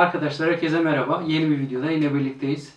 Arkadaşlar herkese merhaba. Yeni bir videoda yine birlikteyiz.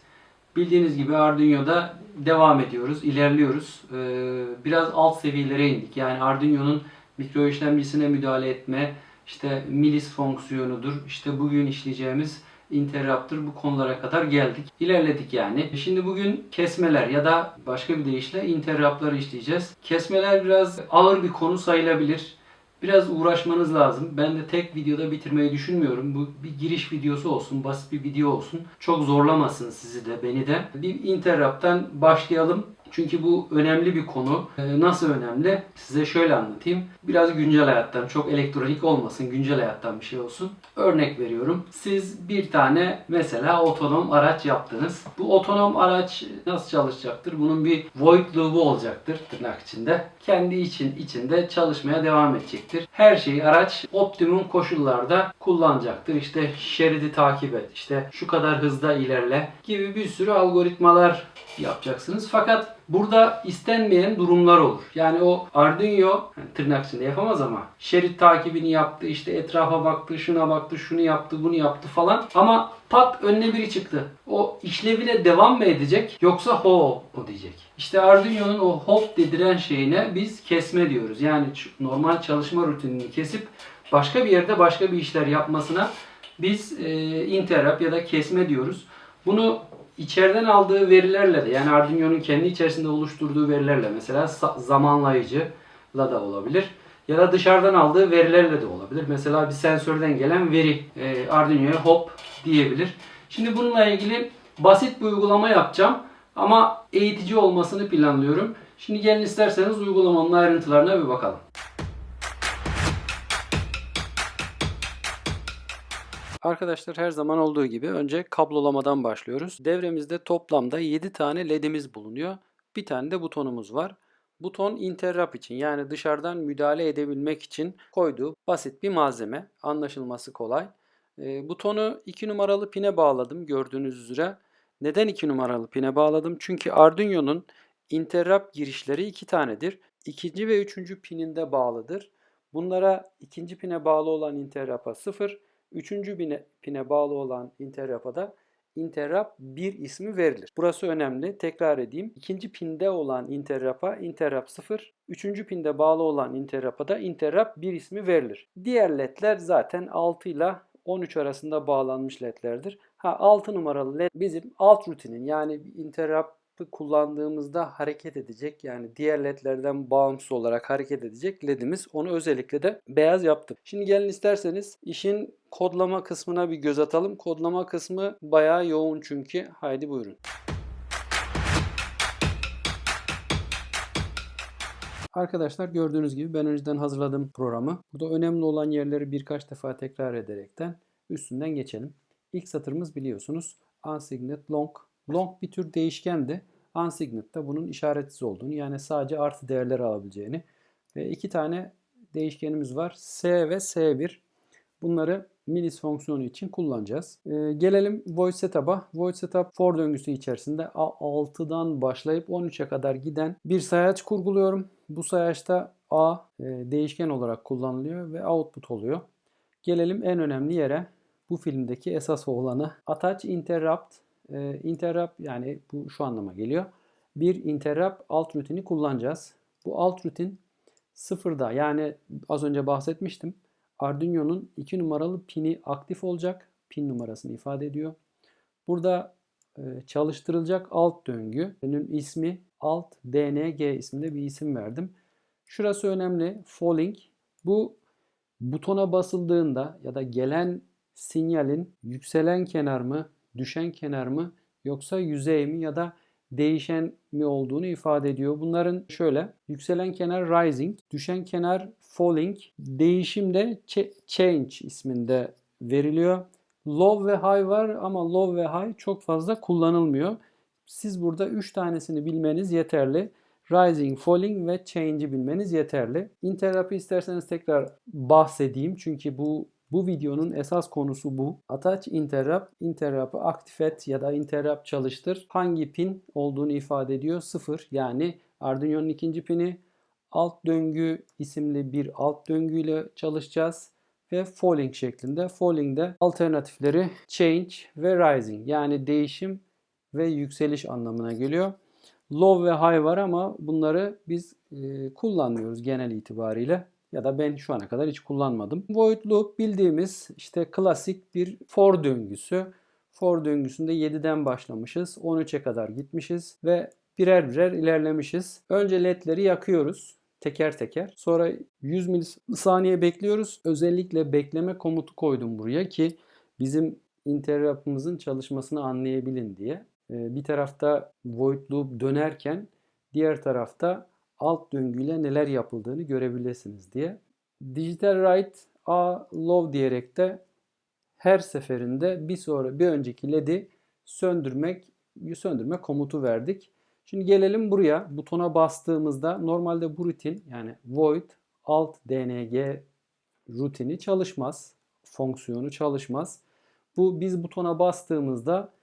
Bildiğiniz gibi Arduino'da devam ediyoruz, ilerliyoruz. Ee, biraz alt seviyelere indik. Yani Arduino'nun mikro işlemcisine müdahale etme, işte milis fonksiyonudur, işte bugün işleyeceğimiz interrupt'tır bu konulara kadar geldik. İlerledik yani. Şimdi bugün kesmeler ya da başka bir deyişle interrupt'ları işleyeceğiz. Kesmeler biraz ağır bir konu sayılabilir. Biraz uğraşmanız lazım. Ben de tek videoda bitirmeyi düşünmüyorum. Bu bir giriş videosu olsun, basit bir video olsun. Çok zorlamasın sizi de, beni de. Bir interrupt'tan başlayalım. Çünkü bu önemli bir konu. Ee, Nasıl önemli? Size şöyle anlatayım. Biraz güncel hayattan, çok elektronik olmasın, güncel hayattan bir şey olsun. Örnek veriyorum. Siz bir tane mesela otonom araç yaptınız. Bu otonom araç nasıl çalışacaktır? Bunun bir void loop'u olacaktır tırnak içinde. Kendi için içinde çalışmaya devam edecektir. Her şeyi araç optimum koşullarda kullanacaktır. İşte şeridi takip et, işte şu kadar hızda ilerle gibi bir sürü algoritmalar yapacaksınız. Fakat burada istenmeyen durumlar olur. Yani o Arduino yani tırnak içinde yapamaz ama şerit takibini yaptı, işte etrafa baktı, şuna baktı, şunu yaptı, bunu yaptı falan. Ama pat önüne biri çıktı. O işlevine devam mı edecek yoksa hop mu diyecek? İşte Arduino'nun o hop dediren şeyine biz kesme diyoruz. Yani normal çalışma rutinini kesip başka bir yerde başka bir işler yapmasına biz e, interrupt ya da kesme diyoruz. Bunu içeriden aldığı verilerle de yani Arduino'nun kendi içerisinde oluşturduğu verilerle mesela zamanlayıcıyla da olabilir. Ya da dışarıdan aldığı verilerle de olabilir. Mesela bir sensörden gelen veri e, Arduino'ya hop diyebilir. Şimdi bununla ilgili basit bir uygulama yapacağım ama eğitici olmasını planlıyorum. Şimdi gelin isterseniz uygulamanın ayrıntılarına bir bakalım. Arkadaşlar her zaman olduğu gibi önce kablolamadan başlıyoruz. Devremizde toplamda 7 tane ledimiz bulunuyor. Bir tane de butonumuz var. Buton interrupt için yani dışarıdan müdahale edebilmek için koyduğu basit bir malzeme. Anlaşılması kolay. E, butonu 2 numaralı pine bağladım gördüğünüz üzere. Neden 2 numaralı pine bağladım? Çünkü Arduino'nun interrupt girişleri 2 tanedir. İkinci ve üçüncü pininde bağlıdır. Bunlara ikinci pine bağlı olan interrupt'a 0, Üçüncü pine, pine bağlı olan interrupt'a da interrupt 1 ismi verilir. Burası önemli. Tekrar edeyim. İkinci pinde olan interrupt'a interrupt 0, üçüncü pinde bağlı olan interrupt'a da interrupt 1 ismi verilir. Diğer ledler zaten 6 ile 13 arasında bağlanmış ledlerdir. Ha 6 numaralı led bizim alt rutinin yani interrupt'ı kullandığımızda hareket edecek yani diğer ledlerden bağımsız olarak hareket edecek ledimiz. Onu özellikle de beyaz yaptım. Şimdi gelin isterseniz işin kodlama kısmına bir göz atalım. Kodlama kısmı bayağı yoğun çünkü. Haydi buyurun. Arkadaşlar gördüğünüz gibi ben önceden hazırladım programı. Burada önemli olan yerleri birkaç defa tekrar ederekten üstünden geçelim. İlk satırımız biliyorsunuz unsigned long. Long bir tür değişkendi. Unsigned da bunun işaretsiz olduğunu yani sadece artı değerler alabileceğini ve iki tane değişkenimiz var. S ve S1. Bunları milis fonksiyonu için kullanacağız. Ee, gelelim void setup'a. Void setup for döngüsü içerisinde 6'dan başlayıp 13'e kadar giden bir sayaç kurguluyorum. Bu sayaçta A e, değişken olarak kullanılıyor ve output oluyor. Gelelim en önemli yere. Bu filmdeki esas olanı attach interrupt. E, interrupt yani bu şu anlama geliyor. Bir interrupt alt rutini kullanacağız. Bu alt rutin sıfırda yani az önce bahsetmiştim. Arduino'nun 2 numaralı pini aktif olacak. Pin numarasını ifade ediyor. Burada e, çalıştırılacak alt döngü. Bunun ismi alt DNG isminde bir isim verdim. Şurası önemli. Falling. Bu butona basıldığında ya da gelen sinyalin yükselen kenar mı, düşen kenar mı yoksa yüzey mi ya da değişen mi olduğunu ifade ediyor. Bunların şöyle yükselen kenar rising, düşen kenar falling, değişim de ch- change isminde veriliyor. Low ve high var ama low ve high çok fazla kullanılmıyor. Siz burada 3 tanesini bilmeniz yeterli. Rising, Falling ve Change'i bilmeniz yeterli. Interrupt'ı isterseniz tekrar bahsedeyim. Çünkü bu bu videonun esas konusu bu. Attach interrupt, interrupt'ı aktif et ya da interrupt çalıştır. Hangi pin olduğunu ifade ediyor? 0 yani Arduino'nun ikinci pini alt döngü isimli bir alt döngüyle çalışacağız. ve falling şeklinde. Falling'de alternatifleri change ve rising yani değişim ve yükseliş anlamına geliyor. Low ve high var ama bunları biz e, kullanmıyoruz genel itibariyle ya da ben şu ana kadar hiç kullanmadım. Void loop bildiğimiz işte klasik bir for döngüsü. For döngüsünde 7'den başlamışız. 13'e kadar gitmişiz ve birer birer ilerlemişiz. Önce ledleri yakıyoruz teker teker. Sonra 100 milisaniye bekliyoruz. Özellikle bekleme komutu koydum buraya ki bizim interrupt'ımızın çalışmasını anlayabilin diye. Ee, Bir tarafta void loop dönerken diğer tarafta alt döngüyle neler yapıldığını görebilirsiniz diye. Digital write a low diyerek de her seferinde bir sonra bir önceki led'i söndürmek söndürme komutu verdik. Şimdi gelelim buraya. Butona bastığımızda normalde bu rutin yani void alt dng rutini çalışmaz. Fonksiyonu çalışmaz. Bu biz butona bastığımızda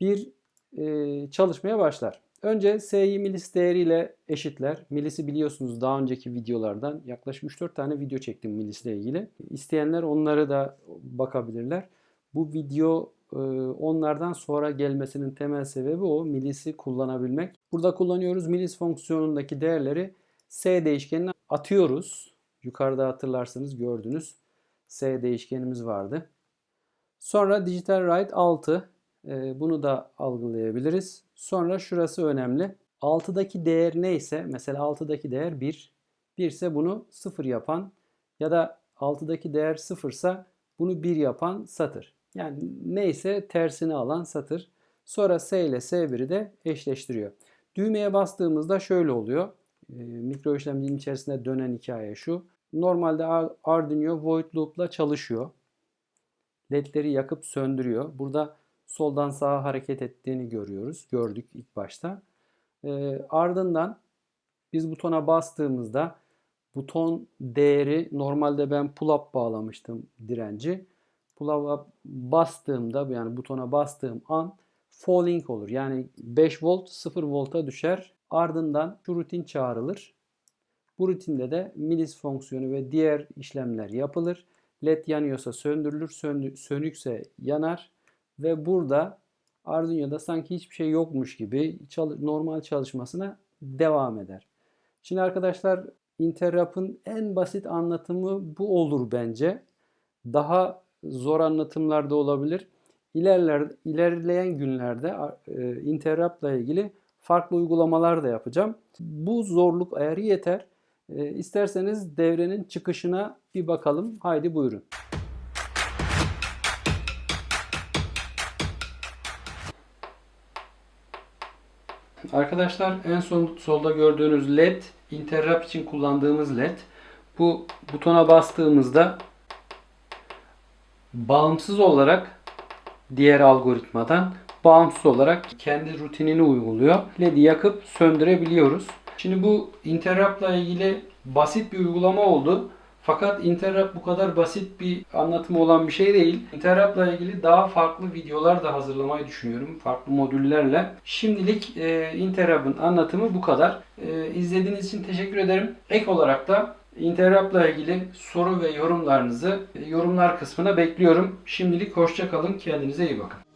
bir e, çalışmaya başlar. Önce S'yi milis değeriyle eşitler. Milisi biliyorsunuz daha önceki videolardan yaklaşık 3-4 tane video çektim milisle ilgili. İsteyenler onları da bakabilirler. Bu video e, onlardan sonra gelmesinin temel sebebi o milisi kullanabilmek. Burada kullanıyoruz milis fonksiyonundaki değerleri S değişkenine atıyoruz. Yukarıda hatırlarsanız gördünüz. S değişkenimiz vardı. Sonra digital write 6. Ee, Bunu da algılayabiliriz. Sonra şurası önemli. 6'daki değer neyse mesela 6'daki değer 1. 1 ise bunu 0 yapan ya da 6'daki değer 0 ise bunu 1 yapan satır. Yani neyse tersini alan satır. Sonra S ile S1'i de eşleştiriyor. Düğmeye bastığımızda şöyle oluyor. Ee, mikro işlemcinin içerisinde dönen hikaye şu. Normalde Ar- Arduino void loop'la çalışıyor. LED'leri yakıp söndürüyor. Burada soldan sağa hareket ettiğini görüyoruz. Gördük ilk başta. Ee, ardından biz butona bastığımızda buton değeri normalde ben pull up bağlamıştım direnci. Pull up'a bastığımda yani butona bastığım an falling olur. Yani 5 volt 0 volta düşer. Ardından şu rutin çağrılır. Bu rutinde de milis fonksiyonu ve diğer işlemler yapılır. LED yanıyorsa söndürülür, söndü- sönükse yanar ve burada Arduino'da sanki hiçbir şey yokmuş gibi normal çalışmasına devam eder. Şimdi arkadaşlar Interrupt'ın en basit anlatımı bu olur bence. Daha zor anlatımlar da olabilir. İlerler, ilerleyen günlerde e, Interrupt'la ilgili farklı uygulamalar da yapacağım. Bu zorluk ayarı yeter. E, isterseniz devrenin çıkışına bir bakalım. Haydi buyurun. Arkadaşlar en son solda gördüğünüz led interrupt için kullandığımız led. Bu butona bastığımızda bağımsız olarak diğer algoritmadan bağımsız olarak kendi rutinini uyguluyor. LED'i yakıp söndürebiliyoruz. Şimdi bu interrupt'la ilgili basit bir uygulama oldu. Fakat interrupt bu kadar basit bir anlatımı olan bir şey değil. Interrupt'la ilgili daha farklı videolar da hazırlamayı düşünüyorum. Farklı modüllerle. Şimdilik e, interrupt'ın anlatımı bu kadar. E, izlediğiniz için teşekkür ederim. Ek olarak da Interrupt'la ilgili soru ve yorumlarınızı e, yorumlar kısmına bekliyorum. Şimdilik hoşça kalın. Kendinize iyi bakın.